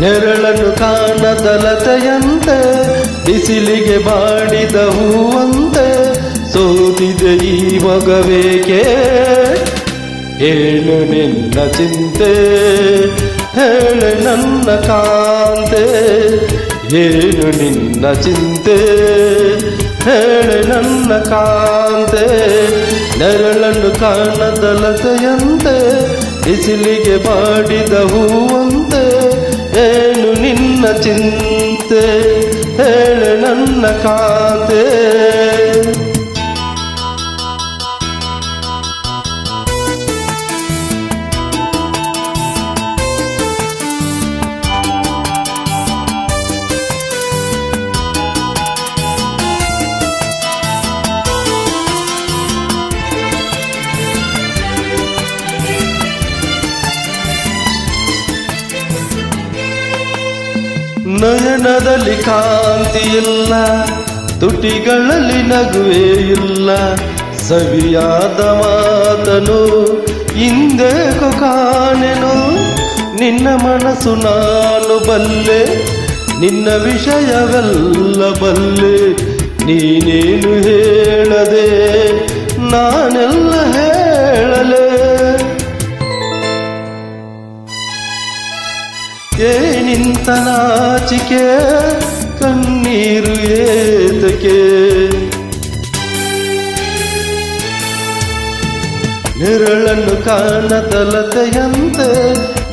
ನೆರಳನ್ನು ಕಾಣದಲತೆಯಂತೆ ಬಿಸಿಲಿಗೆ ಬಾಡಿದ ಹೂವಂತೆ, ಸೋತಿದೆ ಈ ಮಗವೇಕೆ? ಹೇಳು ನಿನ್ನ ಚಿಂತೆ, ಹೇಳು ನನ್ನ ಕಾಂತೆ ಏನು ನಿನ್ನ ಚಿಂತೆ, ಹೇಳು ನನ್ನ ಕಾಂತೆ. ನೆರಳನ್ನು ಕಾಣದಲತೆಯಂತೆ ಬಿಸಿಲಿಗೆ ಬಾಡಿದ ಹೂವಂತೆ ಏನು ನಿನ್ನ ಚಿಂತೆ ಹೇಳು ನನ್ನ ಕಾಂತೆ. ನಯನದಲ್ಲಿ ಕಾಂತಿ ಇಲ್ಲ ತುಟಿಗಳಲ್ಲಿ ನಗುವೇ ಇಲ್ಲ. ಸವಿಯಾದ ಮಾತನು, ಹಿಂದೆ ಕಾಣೆನು. ನಿನ್ನ ಮನಸ್ಸು ನಾನು ಬಲ್ಲೆ, ನಿನ್ನ ವಿಷಯವೆಲ್ಲ ಬಲ್ಲೆ. ನೀನೇನು ಹೇಳದೆ, ನಾನೆಲ್ಲ ನಾಚಿಕೆ ಕಣ್ಣೀರು ಏತಕೆ ನೆರಳನ್ನು ಕಾಣದಲತೆಯಂತೆ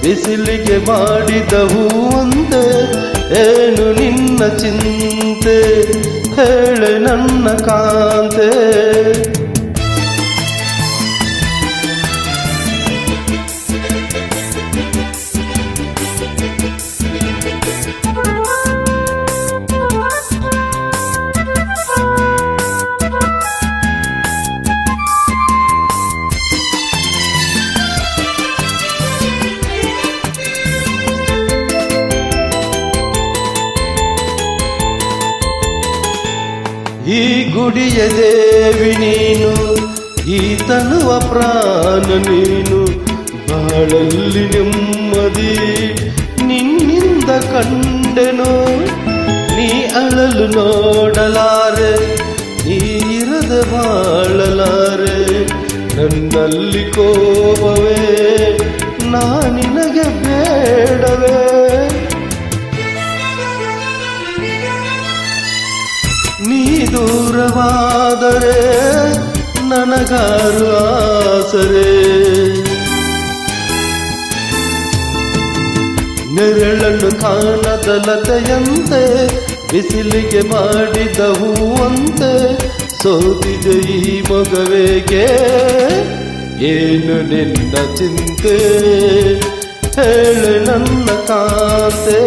ಬಿಸಿಲಿಗೆ ಮಾಡಿದ ಹೂವಂತೆ ಏನು ನಿನ್ನ ಚಿಂತೆ? ಹೇಳೆ ನನ್ನ ಕಾಂತೆ. ಈ ಗುಡಿಯ ದೇವಿ ನೀನು, ಈ ತನುವ ಪ್ರಾಣ ನೀನು, ಬಾಳಲ್ಲಿ ನೆಮ್ಮದಿ ನಿನ್ನಿಂದ ಕಂಡೆನು, ನೀ ಅಳಲು ನೋಡಲಾರೆ, ನೀ ಇರದ ಬಾಳಲಾರೆ, ನನ್ನಲ್ಲಿ ಕೋಪವೇ, ನಾ ನಿನಗೆ ಬೇಡವೇ. ದೂರವಾದರೆ ನನಗಾರು ಆಸರೆ. ನೆರಳನ್ನು ಕಾಣದಲತೆಯಂತೆ, ಬಿಸಿಲಿಗೆ ಮಾಡಿದ ಹೂವಂತೆ ಸೋತಿದೆ ಈ ಮಗವೇಗೆ. ಏನು ನಿನ್ನ ಚಿಂತೆ? ಹೇಳು ನನ್ನ ಕಾಸೆ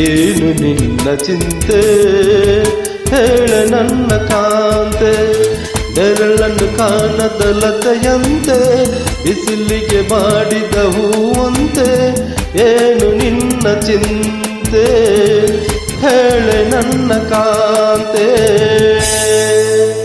ಏನು ನಿನ್ನ ಚಿಂತೆ? ಹೇಳು ನನ್ನ ಕಾಂತೆ ನೆರಳನ್ನು ಕಾಣದಲತೆಯಂತೆ ಬಿಸಿಲಿಗೆ ಮಾಡಿದ ಹೂವಂತೆ ಏನು ನಿನ್ನ ಚಿಂತೆ? ಹೇಳೆ ನನ್ನ ಕಾಂತೆ.